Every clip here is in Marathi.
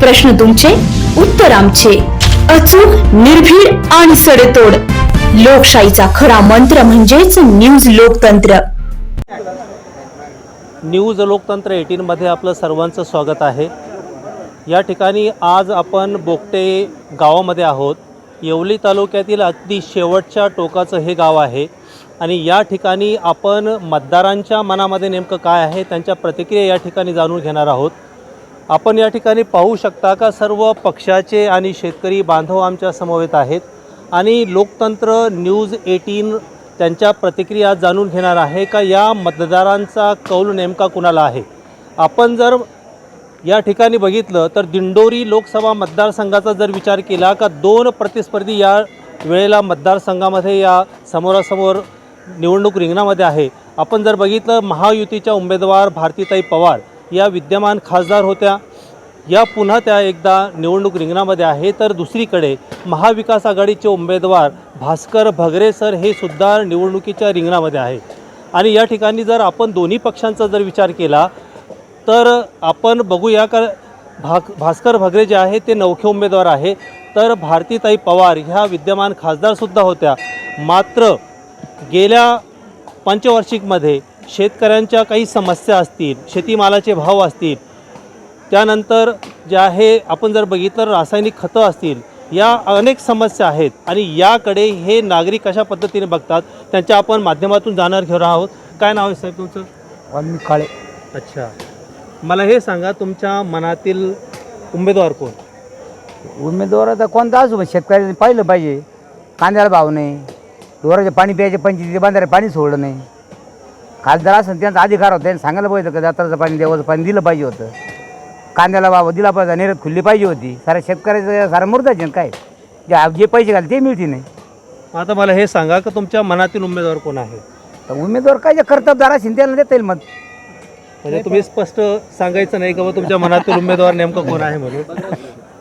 प्रश्न तुमचे उत्तर आमचे. अचूक निर्भीड आणि सडेतोड. लोकशाहीचा खरा मंत्र म्हणजेच न्यूज लोकतंत्र. न्यूज लोकतंत्र एटीनमध्ये आपलं सर्वांचं स्वागत आहे. या ठिकाणी आज आपण बोगटे गावामध्ये आहोत. येवली तालुक्यातील अगदी शेवटच्या टोकाचं हे गाव आहे. आणि या ठिकाणी आपण मतदारांच्या मनामध्ये नेमकं काय आहे त्यांच्या प्रतिक्रिया या ठिकाणी जाणून घेणार आहोत. आपण या ठिकाणी पाहू शकता का सर्व पक्षाचे आणि शेतकरी बांधव आमच्या समवेत आहेत आणि लोकतंत्र न्यूज एटीन त्यांच्या प्रतिक्रिया जाणून घेणार आहे का? या मतदारांचा कौल नेमका कुणाला आहे? आपण जर या ठिकाणी बघितलं तर दिंडोरी लोकसभा मतदारसंघाचा जर विचार केला का दोन प्रतिस्पर्धी या वेळेला मतदारसंघामध्ये या समोरासमोर निवडणूक रिंगणामध्ये आहे. आपण जर बघितलं महायुतीच्या उमेदवार भारतीताई पवार या विद्यमान खासदार होत्या. या पुन्हा त्या एकदा निवडणूक रिंगणामध्ये आहे. तर दुसरीकडे महाविकास आघाडीचे उमेदवार भास्कर भगरे सर हे सुद्धा निवडणुकीच्या रिंगणामध्ये आहे. आणि या ठिकाणी जर आपण दोन्ही पक्षांचा जर विचार केला तर आपण बघूया का भाक भास्कर भगरे जे आहे ते नवखे उमेदवार आहे. तर भारतीताई पवार ह्या विद्यमान खासदारसुद्धा होत्या. मात्र गेल्या पंचवार्षिकमध्ये शेतकऱ्यांच्या काही समस्या असतील शेतीमालाचे भाव असतील त्यानंतर जे आहे आपण जर बघितलं रासायनिक खतं असतील या अनेक समस्या आहेत आणि याकडे हे नागरिक कशा पद्धतीने बघतात त्यांच्या आपण माध्यमातून जाणार घेऊन आहोत. काय नाव आहे साहेब तुमचं? काळे. अच्छा. मला हे सांगा तुमच्या मनातील उमेदवार कोण? उमेदवार आता कोणता असू शेतकऱ्याने पाहिलं पाहिजे. कांद्याला भाव नाही डोराचे पाणी प्यायचे पंचायतीचे बांधारे पाणी सोडलं नाही. खासदार असं त्यांचा अधिकार होता. त्यांनी सांगायला पाहिजे होतं का जात्राचं पाणी देवाचं पाणी दिलं पाहिजे होतं. कांद्याला भाव दिला पाहिजे निर्यात खुल्ली पाहिजे होती. साऱ्या शेतकऱ्याचं सारं मुर्दाचे ना काय? जे जे पैसे घाल ते मिळते नाही. आता मला हे सांगा की तुमच्या मनातील उमेदवार कोण आहे? तर उमेदवार काय जे कर्तबदार असेल त्यांना देता येईल मत. म्हणजे तुम्ही स्पष्ट सांगायचं नाही का बा तुमच्या मनातील उमेदवार नेमकं कोण आहे म्हणून?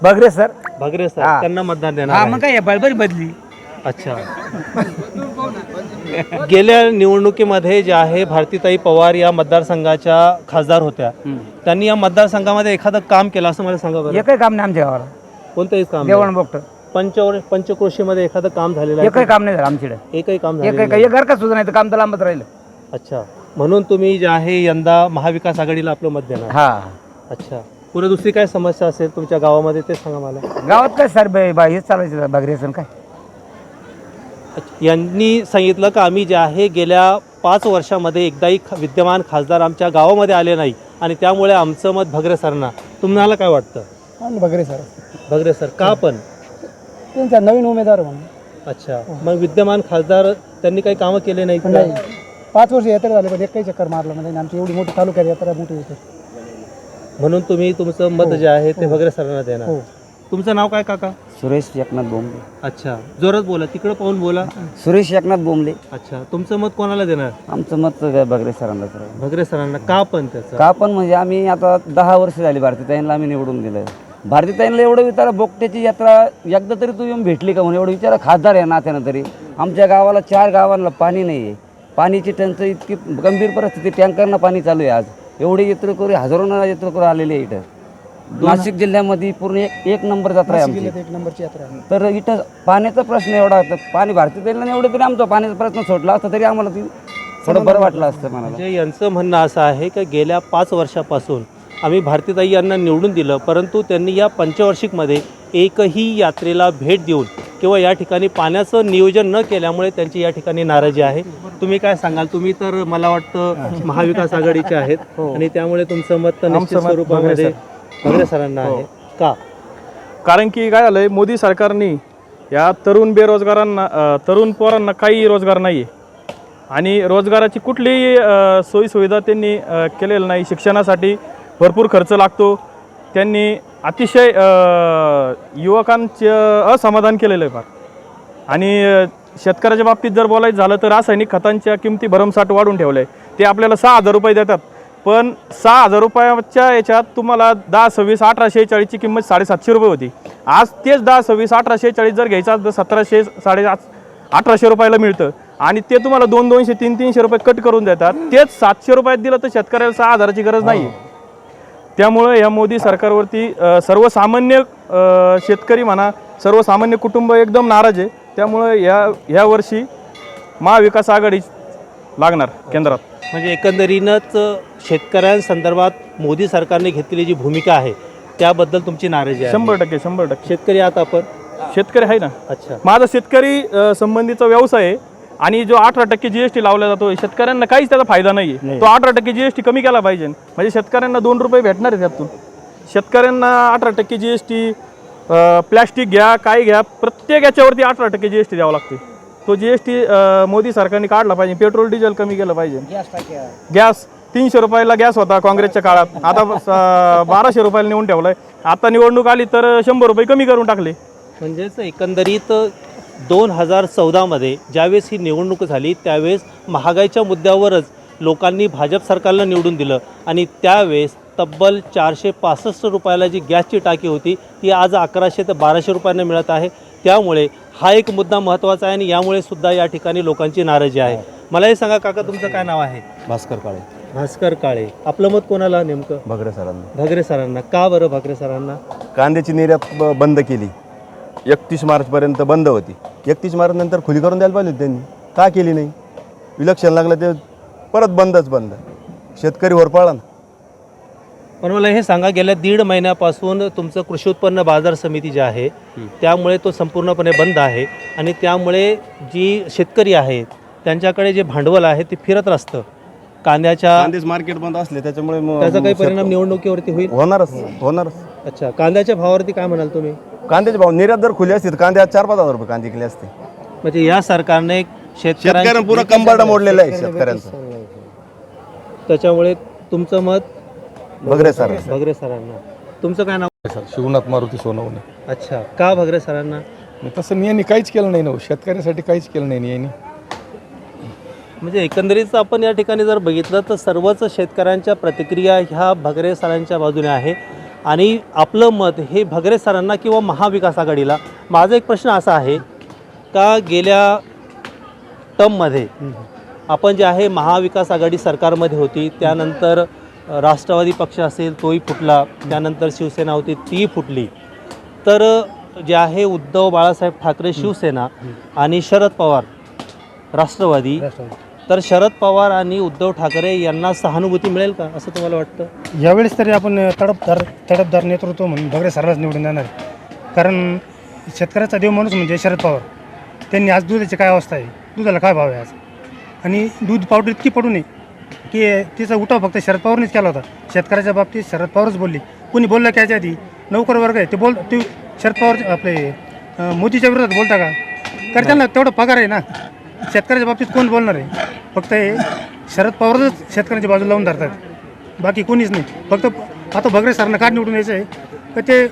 बगरे सर. भगरे सर हा. त्यांना मतदान हा देणार मग आहे. काय बळबरी बदली. अच्छा. गेल्या निवडणुकीमध्ये जे आहे भारतीताई पवार या मतदारसंघाच्या खासदार होत्या. त्यांनी या मतदारसंघामध्ये एखादं काम केलं असं मला सांगा बरं. एकही काम नाही आमच्या गावाला. कोणतंही काम. देवण बोगट. पंचवर पंचक्रोशीमध्ये एखादं काम झालेलं एकही आहे काम नाही झालं आमच्याकडे. एकही काम झालेलं नाही. एक घर का सुद्धा नाही तर काम तर लांबच राहिलं. अच्छा. म्हणून तुम्ही जे आहे यंदा महाविकास आघाडीला आपलं मत देणार. हा. अच्छा. पुढे दुसरी काय समस्या असेल तुमच्या गावामध्ये ते सांगा मला. गावात काय सर बा बा- हेच चालायचं बगरेसन काय. यांनी सांगितलं का आम्ही जे आहे गेल्या पाच वर्षामध्ये एकदाही ख- विद्यमान खासदार आमच्या गावामध्ये आले नाही आणि त्यामुळे आमचं मत भगरे सरना. तुम्हाला काय वाटतं? बगरे सर. भगरे सर का पण? त्यांचा नवीन उमेदवार म्हणून. अच्छा. मग विद्यमान खासदार त्यांनी काही कामं केले? नाही. पाच वर्ष यात्रा झाले पण एकही चक्कर मारलं म्हणजे आमची एवढी मोठी तालुक्यात यात्रा मोठी होते. म्हणून तुम्ही तुमचं मत जे आहे ते भगरे सरांना देणार. हो. तुमचं नाव काय काका? सुरेश एकनाथ बोंबले. अच्छा. जोरात बोला तिकडं पाहून बोला. सुरेश एकनाथ बोंबले. अच्छा. तुमचं मत कोणाला देणार? आमचं मत बगरे सरांना सर भगरे सरांना. का पण त्याचं? का पण म्हणजे आम्ही आता दहा वर्ष झाली भारतीताईंना आम्ही निवडून दिलं. भारतीताईंना एवढं विचारा बोगट्याची यात्रा एकदा तरी तू येऊन भेटली का म्हणून? एवढं विचारा खासदार आहे नात्यानं तरी. आमच्या गावाला चार गावांना पाणी नाही आहे पाणीची टंचाई इतकी गंभीर परिस्थिती टँकरनं पाणी चालू आहे आज. एवढे यात्रेकरू हजारोना यात्रेकरू आलेले आहे इथं. नाशिक जिल्ह्यामध्ये पूर्ण एक एक नंबर जत्रा आहे आमची. जिल्ह्यात एक नंबरची यात्रा आहे. तर इथं पाण्याचा प्रश्न एवढा होता पाणी भारतीय तेलाने एवढं तरी आमचा पाण्याचा प्रश्न सोडला असता तरी आम्हाला ती थोडं बरं वाटलं असतं मला म्हणजे यांचं म्हणणं असं आहे की गेल्या पाच वर्षापासून आम्ही भारतीताई यांना निवडून दिलं परंतु त्यांनी या पंचवार्षिकमध्ये एकही यात्रेला भेट देऊन किंवा या ठिकाणी पाण्याचं नियोजन न केल्यामुळे त्यांची या ठिकाणी नाराजी आहे. तुम्ही काय सांगाल? तुम्ही तर मला वाटतं महाविकास आघाडीचे आहेत आणि त्यामुळे तुमचं मत तर निश्चित स्वरूपामध्ये सरांना आहे. का? कारण की काय झालंय मोदी सरकारने या तरुण बेरोजगारांना अ, तरुण पोरांना काही रोजगार नाही आहे आणि रोजगाराची कुठलीही अ, सोयीसुविधा त्यांनी अ, केलेलं नाही. शिक्षणासाठी भरपूर खर्च लागतो. त्यांनी अतिशय अ, युवकांचं असमाधान केलेलं आहे फार. आणि अ, शेतकऱ्याच्या बाबतीत जर बोलायचं झालं तर रासायनिक खतांच्या किमती भरमसाठ वाढून ठेवल्या. आहे ते आपल्याला सहा हजार रुपये देतात. पण सहा हजार रुपयाच्या याच्यात तुम्हाला दहा सव्वीस अठरा शेहेचाळीसची किंमत साडेसातशे रुपये होती. आज तेच दहा सव्वीस अठरा शेहेचाळीस जर घ्यायचा तर सतराशे साडे अठराशे रुपयाला मिळतं. आणि ते तुम्हाला दोन दोनशे तीन तीनशे रुपये कट करून देतात. तेच सातशे रुपयात दिलं तर शेतकऱ्याला सहा हजाराची गरज नाही त्यामुळं या मोदी सरकारवरती सर्वसामान्य शेतकरी म्हणा सर्वसामान्य कुटुंब एकदम नाराज आहे. त्यामुळं या ह्या वर्षी महाविकास आघाडी लागणार केंद्रात. म्हणजे एकंदरीनच शेतकऱ्यांसंदर्भात मोदी सरकारने घेतलेली जी भूमिका आहे त्याबद्दल तुमची नाराजी आहे. शंभर टक्के शंभर टक्के. शेतकरी आहात आपण? शेतकरी आहे ना? अच्छा. माझा शेतकरी अ, संबंधीचा व्यवसाय आहे आणि जो अठरा टक्के जीएसटी लावला जातो शेतकऱ्यांना काहीच त्याचा फायदा नाही. आहे तो अठरा टक्के जीएसटी कमी केला पाहिजे. म्हणजे शेतकऱ्यांना दोन रुपये भेटणार आहे त्यातून. शेतकऱ्यांना अठरा टक्के जीएसटी प्लॅस्टिक घ्या काय घ्या प्रत्येक याच्यावरती अठरा टक्के जीएसटी द्यावा लागते. तो जीएसटी मोदी सरकारने काढला पाहिजे. पेट्रोल डिझेल कमी केलं पाहिजे. गॅस. तीनशे रुपयाला गॅस होता काँग्रेसच्या काळात. आता बाराशे रुपयाला नेऊन ठेवलाय. आता निवडणूक आली तर शंभर रुपये कमी करून टाकले. म्हणजेच एकंदरीत दोन हजार चौदामध्ये ज्यावेळेस ही निवडणूक झाली त्यावेळेस महागाईच्या मुद्द्यावरच लोकांनी भाजप सरकारला निवडून दिलं आणि त्यावेळेस तब्बल चारशे पासष्ट रुपयाला जी गॅसची टाकी होती ती आज अकराशे ते बाराशे रुपयांना मिळत आहे. त्यामुळे हा एक मुद्दा महत्त्वाचा आहे आणि यामुळे सुद्धा या ठिकाणी लोकांची नाराजी आहे. मला हे सांगा काका तुमचं काय नाव आहे? भास्कर काळे. भास्कर काळे. आपलं मत कोणाला नेमकं? भगरे सरांना. भगरे सरांना. का बरं भगरे सरांना? कांद्याची निर्यात ब- बंद केली. एकतीस मार्चपर्यंत बंद होती. एकतीस मार्च नंतर खुली करून द्यायला पाहिजे होती त्यांनी. का केली नाही? इलेक्शन लागलं ते परत बंदच बंद. शेतकरी होरपाळला ना. पण मला हे सांगा गेल्या दीड महिन्यापासून तुमचं कृषी उत्पन्न बाजार समिती जी आहे त्यामुळे तो संपूर्णपणे बंद आहे आणि त्यामुळे जी शेतकरी आहेत त्यांच्याकडे जे भांडवल आहे ते फिरत असतं कांद्याच्या कांदेच मार्केट बंद असले त्याच्यामुळे मग- त्याचा काही परिणाम निवडणुकीवरती होईल? होणारच होणारच. अच्छा कांद्याच्या भावावरती काय म्हणाल तुम्ही? कांद्याचे भाव निर्यात जर खुले असते तर कांदे आज चार पाच हजार रुपये कांदे केले असते. म्हणजे या सरकारने शेतकऱ्यांना शेतकऱ्यांना पुरा कंबाडा मोडलेला आहे शेतकऱ्यांचा. त्याच्यामुळे तुमचं मत? भगरे सर. भगरे सरांना. तुमचं काय नाव? सर शिवनाथ मारुती सोनवणे. अच्छा का भगरे सरांना? तसं यांनी काहीच केलं नाही ना हो. शेतकऱ्यांसाठी काहीच केलं नाही यांनी. म्हणजे एकंदरीत आपण या ठिकाणी जर बघितलं तर सर्वच शेतकऱ्यांच्या प्रतिक्रिया ह्या भगरे सरांच्या बाजूने आहे. आणि आपलं मत हे भगरे सरांना किंवा महाविकास आघाडीला. माझा एक प्रश्न असा आहे का गेल्या टर्ममध्ये आपण जे आहे महाविकास आघाडी सरकारमध्ये होती त्यानंतर राष्ट्रवादी पक्ष असेल तोही फुटला त्यानंतर शिवसेना होती तीही फुटली. तर जे आहे उद्धव बाळासाहेब ठाकरे शिवसेना आणि शरद पवार राष्ट्रवादी. तर शरद पवार आणि उद्धव ठाकरे यांना सहानुभूती मिळेल का असं तुम्हाला वाटतं? यावेळेस तरी आपण तडपदार तडपदार नेतृत्व म्हणून भगडे सरलाच निवडून जाणार आहे. कारण शेतकऱ्याचा देव माणूस म्हणजे शरद पवार. त्यांनी आज दुधाची काय अवस्था आहे? दुधाला काय भाव आहे आज? आणि दूध पावडर इतकी पडू नये की तिचा उठाव फक्त शरद पवारनेच केला होता. शेतकऱ्याच्या बाबतीत शरद पवारच बोलली. कोणी बोललं की याच्या आधी? नोकर वर्ग आहे ते बोल ते शरद पवार आपले मोदीच्या विरोधात बोलता का? कारण त्यांना तेवढा पगार आहे ना. शेतकऱ्याच्या बाबतीत कोण बोलणार आहे? फक्त हे शरद पवारच शेतकऱ्यांची बाजू लावून धरतात. बाकी कोणीच नाही. फक्त आता भगरे सरनं का निवडून यायचं आहे तर ते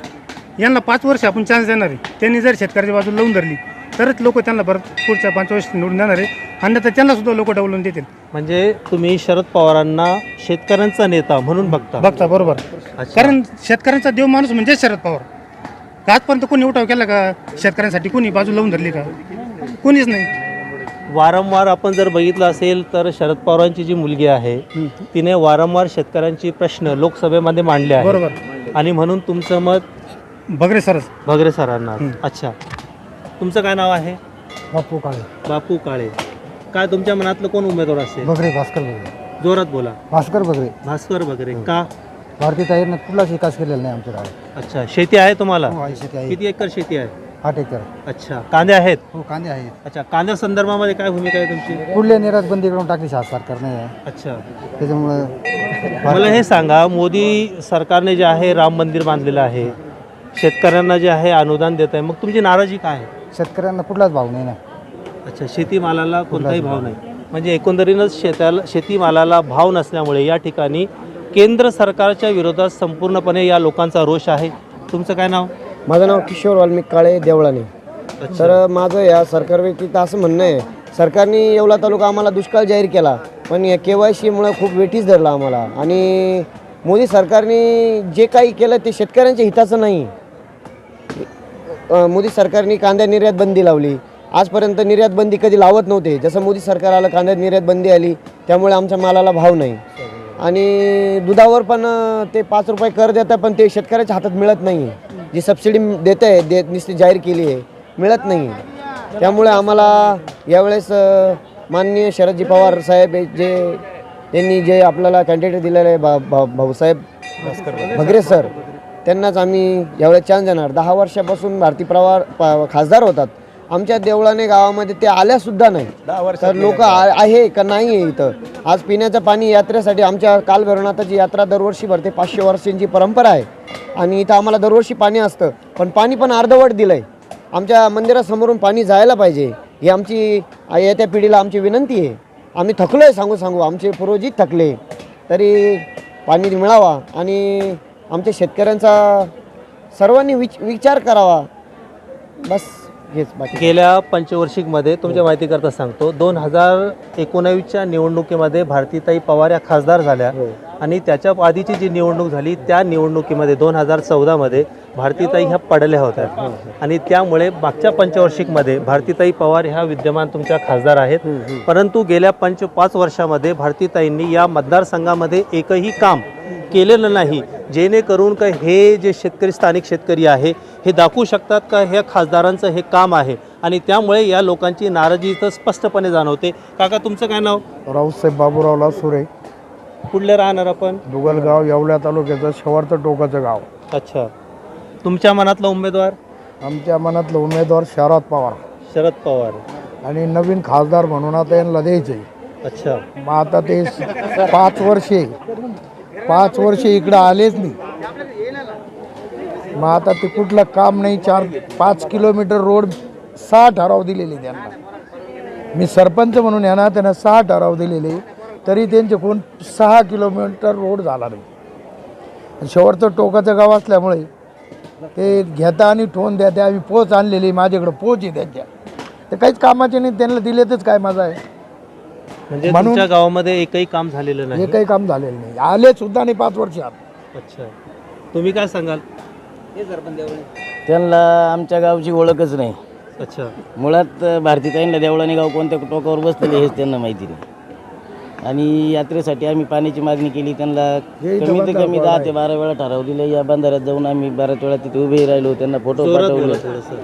यांना पाच वर्ष आपण चान्स देणार आहे. त्यांनी जर शेतकऱ्याची बाजू लावून धरली तरच लोक त्यांना परत पुढच्या पाच वर्ष निवडून देणार आहे. अन्यथा त्यांना सुद्धा लोक डवलून देतील. म्हणजे तुम्ही शरद पवारांना शेतकऱ्यांचा नेता म्हणून बघता. बघता बरोबर. कारण शेतकऱ्यांचा देव माणूस म्हणजे शरद पवार. आजपर्यंत कोणी उठाव केला का? शेतकऱ्यांसाठी कोणी बाजू लावून धरली का? कोणीच नाही. वारंवार आपण जर बघितलं असेल तर शरद पवारांची जी मुलगी आहे तिने वारंवार शेतकऱ्यांची प्रश्न लोकसभेमध्ये मांडले बरोबर. आणि म्हणून तुमचं मत? भगरे सरच भगरे सरांना. अच्छा. तुमचं काय नाव आहे? बापू काळे. बापू काळे. काय तुमच्या मनातलं कोण उमेदवार असेल? बगरे भास्कर बगरे जोरात बोला. भास्कर बगरे भास्कर वगैरे का? भारतीय कुठलाच विकास केलेला नाही आमच्या गावात अच्छा. शेती आहे तुम्हाला? हो आहे आहे. किती एकर शेती आहे? आठ एकर. अच्छा कांदे आहेत? हो कांदे आहेत. अच्छा कांद्या संदर्भामध्ये काय भूमिका आहे तुमची? पुढल्या निर्यात बंदी करून टाकली शासन सरकारने अच्छा. त्याच्यामुळं मला हे सांगा मोदी सरकारने जे आहे राम मंदिर बांधलेलं आहे. शेतकऱ्यांना जे आहे अनुदान देत आहे. मग तुमची नाराजी काय आहे? शेतकऱ्यांना कुठलाच भाव नाही ना. अच्छा शेतीमालाला कोणताही भाव नाही. म्हणजे एकंदरीतच शेताला शेतीमालाला भाव नसल्यामुळे या ठिकाणी केंद्र सरकारच्या विरोधात संपूर्णपणे या लोकांचा रोष आहे. तुमचं काय नाव? माझं नाव किशोर वाल्मिक काळे देवळाने. तर माझं या सरकार व्यतिरिक्त असं म्हणणं आहे सरकारने येवला तालुका आम्हाला दुष्काळ जाहीर केला पण या के वाय सीमुळे खूप वेठीच धरला आम्हाला. आणि मोदी सरकारने जे काही केलं ते शेतकऱ्यांच्या हिताचं नाही. मोदी सरकारने कांद्या निर्यात बंदी लावली. आजपर्यंत निर्यात बंदी कधी लावत नव्हते. जसं मोदी सरकार आलं कांद्यात निर्यात बंदी आली त्यामुळे आमच्या मालाला भाव नाही. आणि दुधावर पण ते पाच रुपये कर देतात पण ते शेतकऱ्याच्या हातात मिळत नाही जी सबसिडी देत आहे दे नुसती जाहीर केली आहे मिळत नाही त्यामुळे आम्हाला यावेळेस माननीय शरदजी पवार साहेब जे त्यांनी जे आपल्याला कॅन्डिडेट दिलेलं आहे भा भा भाऊसाहेब भगरे सर त्यांनाच आम्ही यावेळेस चान्स देणार दहा वर्षापासून भारती पवार पा- खासदार होतात. आमच्या देवळाने गावामध्ये ते आल्यासुद्धा नाही. तर लोक आहे का नाही आहे इथं? आज पिण्याचं पाणी यात्रेसाठी आमच्या कालभैरवनाथाची यात्रा दरवर्षी भरते. पाचशे वर्षांची परंपरा आहे. आणि इथं आम्हाला दरवर्षी पाणी असतं. पण पाणी पण अर्धवट दिलं आहे आमच्या मंदिरासमोरून पाणी जायला पाहिजे. ही आमची येत्या पिढीला आमची विनंती आहे. आम्ही थकलो आहे सांगू सांगू. आमचे पूर्वजीत थकले. तरी पाणी मिळावा आणि आमच्या शेतकऱ्यांचा सर्वांनी विच विचार करावा. बस. हेच बाकी गेल्या पंचवार्षिकमध्ये तुमच्या माहितीकरता सांगतो दोन हजार एकोणावीसच्या निवडणुकीमध्ये भारतीताई पवार या खासदार झाल्या आणि त्याच्या आधीची जी निवडणूक झाली त्या निवडणुकीमध्ये दोन हजार चौदामध्ये भारतीताई ह्या पडल्या होत्या. आणि त्यामुळे मागच्या पंचवार्षिकमध्ये भारतीताई पवार ह्या विद्यमान तुमच्या खासदार आहेत. परंतु गेल्या पंच पाच वर्षामध्ये भारतीताईंनी या मतदारसंघामध्ये एकही काम केलेलं नाही. जेणेकरून का हे जे शेतकरी स्थानिक शेतकरी आहे हे दाखवू शकतात का ह्या खासदारांचं हे काम आहे? आणि त्यामुळे या लोकांची नाराजी इथं स्पष्टपणे जाणवते. काका तुमचं काय नाव? राऊसाहेब बाबूराव लासुरे. कुठले राहणार आपण? दुगलगाव येवल्या तालुक्याचं शेवटचं टोकाचं गाव. अच्छा. तुमच्या मनातला उमेदवार? आमच्या मनातलं उमेदवार शरद पवार. शरद पवार. आणि नवीन खासदार म्हणून आता यांना द्यायचे अच्छा. मग आता ते पाच वर्षे पाच वर्ष इकडं आलेच नाही. मग आता ते कुठलं काम नाही चार पाच किलोमीटर रोड सहा ठराव दिलेले त्यांना. मी सरपंच म्हणून यांना त्यांना सहा ठराव दिलेले तरी त्यांचे कोण सहा किलोमीटर रोड झाला नाही. शेवटचं टोकाचं गाव असल्यामुळे ते घेता आणि ठोन द्या त्या आम्ही पोच आणलेली माझ्याकडं पोच आहे त्यांच्या. ते काहीच कामाचे नाही त्यांना दिलेतच काय माझा आहे. म्हणजे म्हणून- तुमच्या गावामध्ये एकही काम झालेलं हे नाही? काही काम झालेलं नाही. आले सुद्धा नाही पाच वर्षात अच्छा. तुम्ही काय सांगाल? त्यांना आमच्या गावची ओळखच नाही. अच्छा. मुळात भारतीताईंना देवळाने गाव कोणत्या टोकावर बसलेले हेच त्यांना माहिती नाही. आणि यात्रेसाठी आम्ही पाण्याची मागणी केली. त्यांना हे इथं कमीत बंधारा कमी दहा ते बारा वेळा ठराव दिले. या बंधाऱ्यात जाऊन आम्ही बऱ्याच वेळा तिथे उभे राहिलो. त्यांना फोटो जोरात पाठवले. थोडंसं.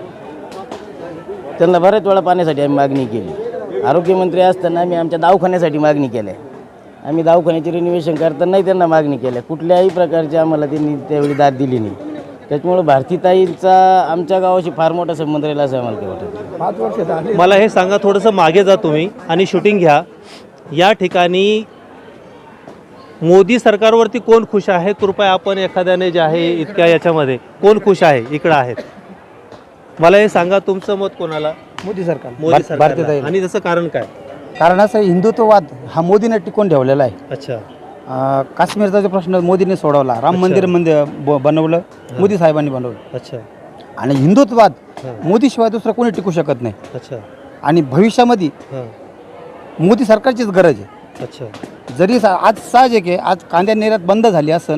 त्यांना बऱ्याच वेळा पाण्यासाठी आम्ही मागणी केली. आरोग्यमंत्री असताना आम्ही आमच्या दवाखान्यासाठी मागणी केल्या आम्ही दवाखान्याचे रिनोव्हेशन करतानाही त्यांना मागणी केल्या कुठल्याही प्रकारची आम्हाला त्यांनी त्यावेळी दाद दिली नाही. त्याच्यामुळं भारतीताईंचा आमच्या गावाशी फार मोठा संबंध राहिला असं आम्हाला वाटत. पाच वर्षात आले मला हे सांगा थोडंसं मागे जा तुम्ही आणि शूटिंग घ्या. या ठिकाणी मोदी सरकारवरती कोण खुश आहे? कृपया आपण एखाद्याने जे आहे इतक्या याच्यामध्ये कोण खुश आहे? इकडं आहेत. मला हे सांगा तुमचं मत कोणाला? मोदी सरकार मोदी सरकार आणि त्याचं कारण काय? कारण असं हिंदुत्ववाद हा मोदीने टिकून ठेवलेला आहे. अच्छा. अं, काश्मीरचा जो प्रश्न मोदीने सोडवला राम मंदिर मंदिर ब- बनवलं मोदी साहेबांनी बनवलं. अच्छा. आणि हिंदुत्ववाद हां. मोदीशिवाय दुसरं कोणी टिकू शकत नाही. अच्छा. आणि भविष्यामध्ये हां. मोदी सरकारचीच गरज आहे. अच्छा. जरी सा- आज साहजिक आहे आज कांद्या निर्यात बंद झाली असन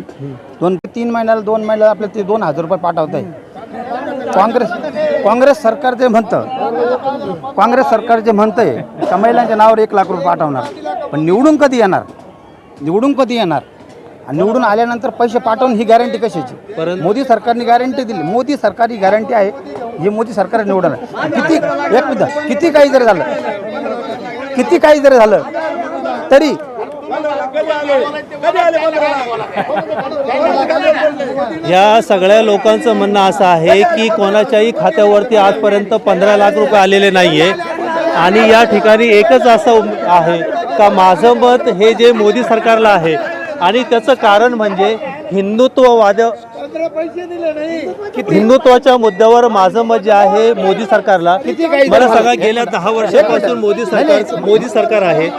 दोन तीन महिन्याला दोन महिन्याला आपल्याला ते दोन हजार रुपये पाठवत आहे काँग्रेस काँग्रेस सरकार जे म्हणतं काँग्रेस सरकार जे म्हणतंय का महिलांच्या नावावर एक लाख रुपये पाठवणार. पण निवडून कधी येणार? निवडून कधी येणार? आणि निवडून आल्यानंतर पैसे पाठवून ही गॅरंटी कशाची? मोदी सरकारने गॅरंटी दिली. मोदी सरकारची गॅरंटी आहे हे मोदी सरकार निवडणार. किती एक मिनिट किती काही जरी झालं किती काही जरी झालं तरी या सगळ्या लोकांचं म्हणणं असं आहे की कोणाच्याही खात्यावरती आजपर्यंत पंधरा लाख रुपये आलेले नाही आहे आणि या ठिकाणी एकच असं आहे का माझं मत हे जे मोदी सरकारला आहे. आणि त्याचं कारण म्हणजे हिंदुत्ववाद हिंदुत्वाच्या मुद्द्यावर माझं मत जे आहे मोदी सरकारला मला सांगा गेल्या दहा वर्षापासून मोदी सरकार मोदी सरकार आहे.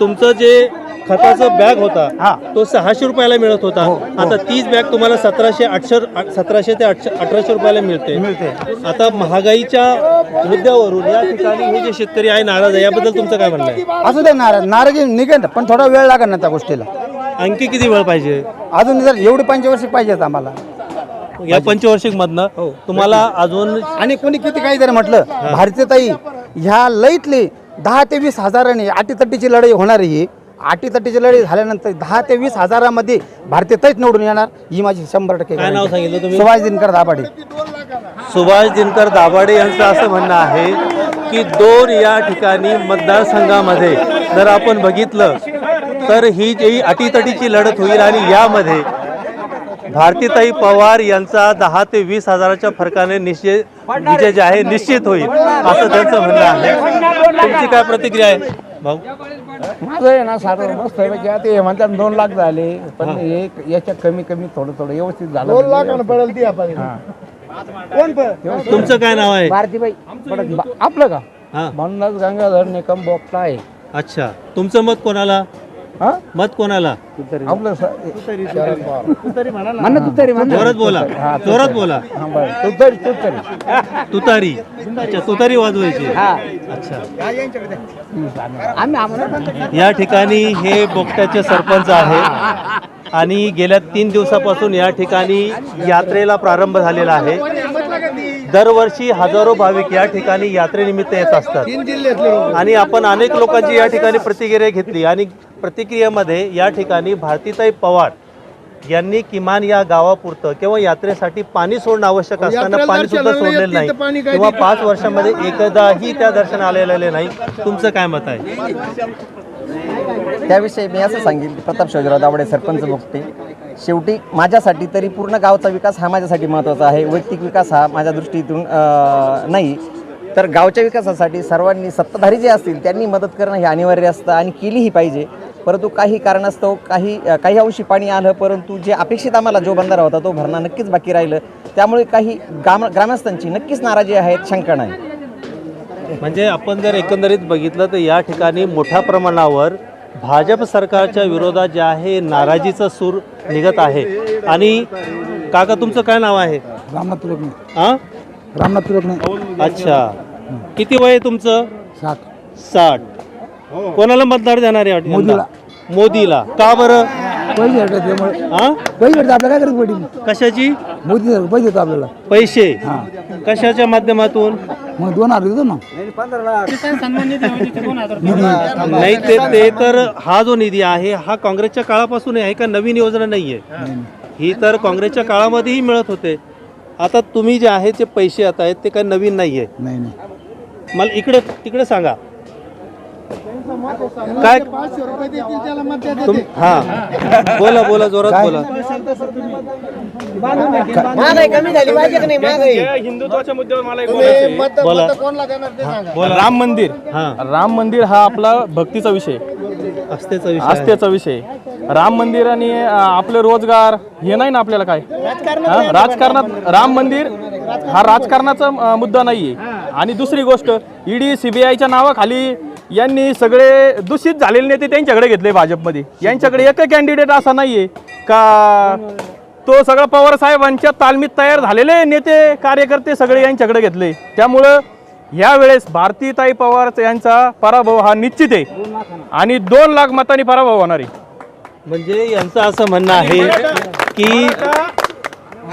तुमचं जे खताचं बॅग होता. तो सहाशे रुपयाला मिळत होता. आता तीच बॅग तुम्हाला सतराशे आठशे सतराशे ते अठराशे रुपयाला मिळते. आता महागाईच्या मुद्द्यावरून या ठिकाणी हे जे शेतकरी आहे नाराज आहे याबद्दल तुमचं काय म्हणणं आहे? असू दे नाराज नाराजी निघेल पण थोडा वेळ लागेल ना त्या गोष्टीला. आणखी किती वेळ पाहिजे? अजून जर एवढी पंचवर्षिक पाहिजेत आम्हाला. या पंचवार्षिक मधनं तुम्हाला अजून आणि कोणी किती काही जरी म्हटलं भारतीय ताई ह्या लईतली दहा ते वीस हजारांनी अटीतटीची लढाई होणार ही अटीतटीची लढाई झाल्यानंतर दहा ते वीस हजारामध्ये भारतीयच निवडून येणार. ही माझी शंभर टक्के काय नाव. सांगितलं तुम्ही? सुभाष दिनकर दाभाडे. सुभाष दिनकर दाभाडे यांचं असं म्हणणं आहे की दोन या ठिकाणी मतदारसंघामध्ये जर आपण बघितलं तर ही जी अटीतटीची लढत होईल आणि यामध्ये भारतीताई पवार यांचा दहा ते वीस हजाराच्या फरकाने निश्चित विजय जे आहे निश्चित होईल असं त्यांचं म्हणणं आहे. तुमची काय प्रतिक्रिया आहे? भाऊ? माझं आहे ना साधारण मस्त आहे. म्हणजे ते म्हणतात दोन लाख झाले पण हे. याच्यात कमी कमी थोडं थोडं व्यवस्थित झालं दोन लाखानं पडेल ती आपण तुमचं काय नाव आहे? भारतीबाई. बा- आपलं का? हा. म्हणूनच गंगाधर निकम बॉक्स आहे. अच्छा. तुमचं मत कोणाला? हा? मत कोणाला? आपलं स- म्हणा तू तरी म्हणा जोरात बोला. जोरात बोला. हा, बरं. तू तरी तू तरी तुतारी. अच्छा तुतारी वाजवायची. अच्छा. आम्ही आम्हाला या ठिकाणी हे बोगट्याचे सरपंच आहे. आणि गेल्या तीन दिवसापासून या ठिकाणी यात्रेला प्रारंभ झालेला आहे. दरवर्षी हजारो भाविक या ठिकाणी यात्रेनिमित्त येत असतात. आणि आपण अनेक लोकांची या ठिकाणी प्रतिक्रिया घेतली आणि प्रतिक्रियेमध्ये या ठिकाणी भारतीताई पवार यांनी किमान या गावापुरतं किंवा यात्रेसाठी पाणी सोडणं आवश्यक असताना पाणी सुद्धा सोडलेलं नाही किंवा पाच वर्षामध्ये एकदाही त्या दर्शन आलेले नाही. तुमचं काय मत आहे? त्याविषयी मी असं सांगेल की प्रताप शिवजीराव दावडे सरपंच बघते शेवटी माझ्यासाठी तरी पूर्ण गावचा विकास हा माझ्यासाठी महत्त्वाचा आहे. वैयक्तिक विकास हा माझ्या दृष्टीतून नाही. तर गावच्या विकासासाठी सर्वांनी सत्ताधारी जे असतील त्यांनी मदत करणं हे अनिवार्य असतं आणि केलीही पाहिजे. परंतु काही कारणास्तव काही काही अंशी पाणी आलं परंतु जे अपेक्षित आम्हाला जो बंधारा होता तो भरणा नक्कीच बाकी राहिलं. त्यामुळे काही ग्राम ग्रामस्थांची नक्कीच नाराजी आहे शंका नाही. म्हणजे आपण जर एकंदरीत बघितलं तर या ठिकाणी मोठ्या प्रमाणावर भाजप सरकारच्या विरोधात जे आहे नाराजीचा सूर निघत आहे. आणि काका तुमचं काय नाव आहे? रामनाथ तुरकणे हा रामनाथ तुरकणे अच्छा. किती वय आहे तुमचं? सात साठ. कोणाला मतदार देणार आहे मोदीला. मोदीला. का बरं? पैसे भेटतात त्यामुळे हा पैसे भेटतात आपल्याला काय करत पडेल? कशाची? मोदी पैसे देतो आपल्याला. पैसे. कशाच्या माध्यमातून? मग दोन हजार देतो ना. नाही ते ते तर हा जो निधी आहे हा काँग्रेसच्या काळापासून आहे का नवीन योजना नाहीये. ही. तर काँग्रेसच्या काळामध्येही मिळत होते. आता तुम्ही जे आहे ते पैसे आता आहेत ते काही नवीन नाहीये. नाही नाही. मला इकडे तिकडे सांगा. काय तुम हा. बोला बोला जोरात बोला. महागाई कमी झाली पाहिजे की नाही महागाई हिंदुत्वाच्या मुद्द्यावर मला एक बोलायचं आहे. बोला. बोला. राम मंदिर. हा. राम मंदिर हा आपला भक्तीचा विषय अस्तेचा विषय आहे. आस्थेचा विषय राम मंदिर आणि अ, आपले रोजगार हे नाही ना आपल्याला काय? हा? राजकारणात राम मंदिर हा राजकारणाचा अ, मुद्दा नाहीये. आणि दुसरी गोष्ट ईडी सीबीआयच्या नावाखाली यांनी सगळे दूषित झालेले नेते त्यांच्याकडे घेतले भाजपमध्ये. यांच्याकडे एक कॅन्डिडेट असा नाहीये का तो सगळा पवार साहेबांच्या तालमीत तयार झालेले नेते कार्यकर्ते सगळे यांच्याकडे घेतले. त्यामुळं यावेळेस भारतीताई पवार यांचा पराभव हा निश्चित आहे. आणि दोन लाख मतांनी पराभव होणार आहे. म्हणजे यांचं असं म्हणणं आहे की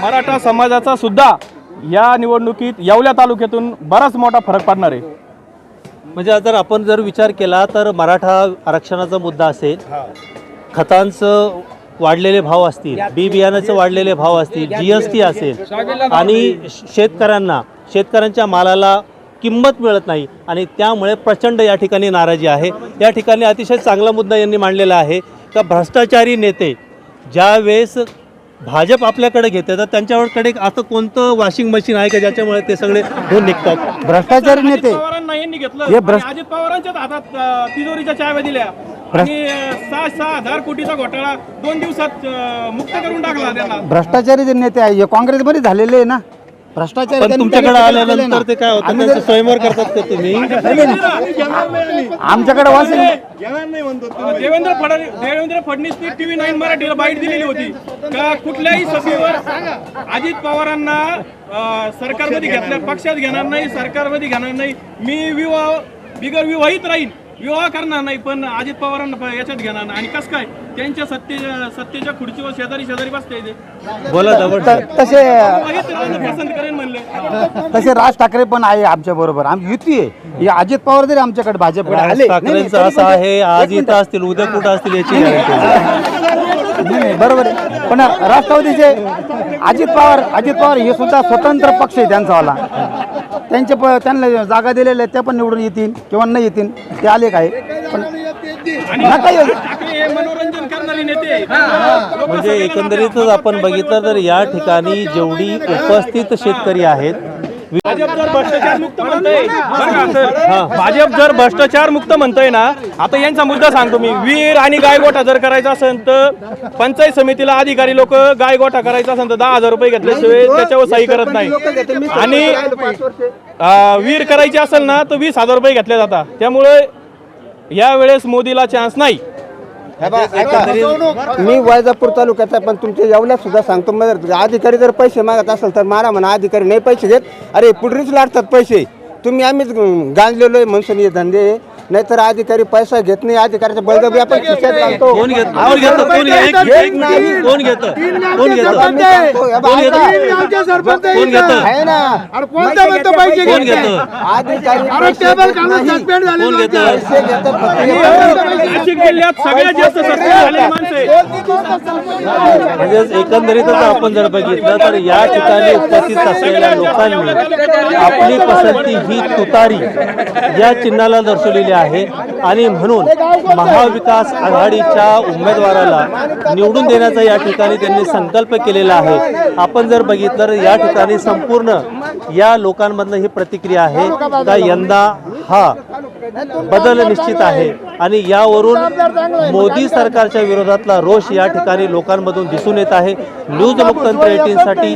मराठा समाजाचा सुद्धा या निवडणुकीत येवल्या तालुक्यातून बराच मोठा फरक पडणार आहे. म्हणजे जर आपण जर विचार केला तर मराठा आरक्षणाचा मुद्दा असेल खतांचं वाढलेले भाव असतील बी बियाण्याचं वाढलेले भाव असतील जी एस टी असेल आणि शेतकऱ्यांना शेतकऱ्यांच्या मालाला किंमत मिळत नाही आणि त्यामुळे प्रचंड या ठिकाणी नाराजी आहे. या ठिकाणी अतिशय चांगला मुद्दा यांनी मांडलेला आहे का भ्रष्टाचारी नेते ज्यावेळेस भाजप आपल्याकडे घेते तर त्यांच्याकडे असं कोणतं वॉशिंग मशीन आहे का ज्याच्यामुळे ते सगळे धुवून निघतात? भ्रष्टाचारी नेते. पवारांना यांनी घेतलं. हे अजित पवारांच्याच हातात तिजोरीच्या चाव्या दिल्या. आणि सहा सहा हजार कोटीचा घोटाळा दोन दिवसात अं, मुक्त करून टाकला त्यांना. भ्रष्टाचारी जे नेते आहे हे काँग्रेसमध्ये झालेले आहे ना? भ्रष्टाचारी पण त्यांनी तुमच्याकडे केलेलं आहे आल्यानंतर. ते काय होतं? आम्ही त्यांचं जर- स्वयंवर करतात का तुम्ही? आमच्याकडे वासिंग देवेंद्र फडणवीस देवेंद्र फडणवीसनी टीव्ही नाईन मराठीला बाईट दिलेली होती. का कुठल्याही सभेवर अजित पवारांना अं, सरकारमध्ये घेतल्या पक्षात घेणार नाही सरकारमध्ये घेणार नाही. मी विवाह बिगर विवाहित राहीन. विवाह करणार नाही पण अजित पवारांना याच्यात घेणार नाही. आणि कसं काय? त्यांच्या सत्ते सत्तेच्या खुर्चीवर शेजारी शेजारी बसते ते बोला तसे पसंत करेन म्हणले. तसे राज ठाकरे पण आहे आमच्या बरोबर. आम्ही युती आहे. अजित पवार जरी आमच्याकडे भाजपकडे आले ठाकरेंचं असं आहे आज इथं असतील उद्या कुठं असतील याची बरोबर आहे. पण राष्ट्रवादीचे अजित पवार अजित पवार हे सुद्धा स्वतंत्र पक्ष आहे त्यांचावाला त्यांचे प त्यांना जागा दिलेल्या आहेत त्या पण निवडून येतील किंवा नाही येतील ते आले काय? पण नका येऊ. हे. म्हणजे एकंदरीतच आपण बघितलं तर या ठिकाणी जेवढी उपस्थित शेतकरी आहेत भाजप जर भ्रष्टाचार मुक्त म्हणतंय भाजप जर भ्रष्टाचार मुक्त म्हणतंय ना आता यांचा मुद्दा सांगतो मी. वीर आणि गायगोठा जर करायचा असेल तर पंचायत समितीला अधिकारी लोक गायगोठा करायचा असेल तर दहा हजार रुपये घेतल्याशिवाय त्याच्यावर सही करत नाही. आणि वीर करायची असेल ना तर वीस हजार रुपये घेतले जातात. त्यामुळे यावेळेस मोदीला चान्स नाही. मी वैजापूर तालुक्याचा पण तुमच्या येवल्यात सुद्धा सांगतो मग अधिकारी जर पैसे मागत असेल तर मारा म्हणा अधिकारी नाही पैसे देत. अरे पुढरीच लाटतात पैसे. तुम्ही आम्हीच गांजलेलो आहे म्हणून हे धंदे नाहीतर अधिकारी पैसा घेत नाही अधिकाऱ्याच्या बळजबरी आपण खिशात घालतो कोण घेत कोण घेतं? कोण एक- एक मिनिट. कोण घेतं? कोण घेतं? मी सांगतो, बघा, कोण घेतं? कोण घेतं? आहे ना. कोणता म्हणतो पैसे कोण घेतं? अधिकारी अरे पैसे टेबल देत काढून नाही. सस्पेंड झाले कोण घेतं? पैसे घेतात फक्त. हे नाशिक जिल्ह्यात सगळ्यात जास्त सस्पेंड झालेली माणसं आहे. म्हणजे एकंदरीतच आपण जर बघितलं तर या ठिकाणी उपस्थित असलेल्या लोकांनी आपली पसंती ही तुतारी. या चिन्हाला दर्शवलेली आहे आणि म्हणून महाविकास आघाडीच्या उमेदवाराला निवडून देण्याचा या ठिकाणी त्यांनी संकल्प केलेला आहे. आपण जर बघितलं तर या ठिकाणी संपूर्ण या लोकांमधनं ही प्रतिक्रिया आहे का यंदा हा बदल निश्चित आहे. आणि यावरून मोदी सरकारच्या विरोधातला रोष या ठिकाणी लोकांमधून दिसून येत आहे. न्यूज लोकतंत्र एटीनसाठी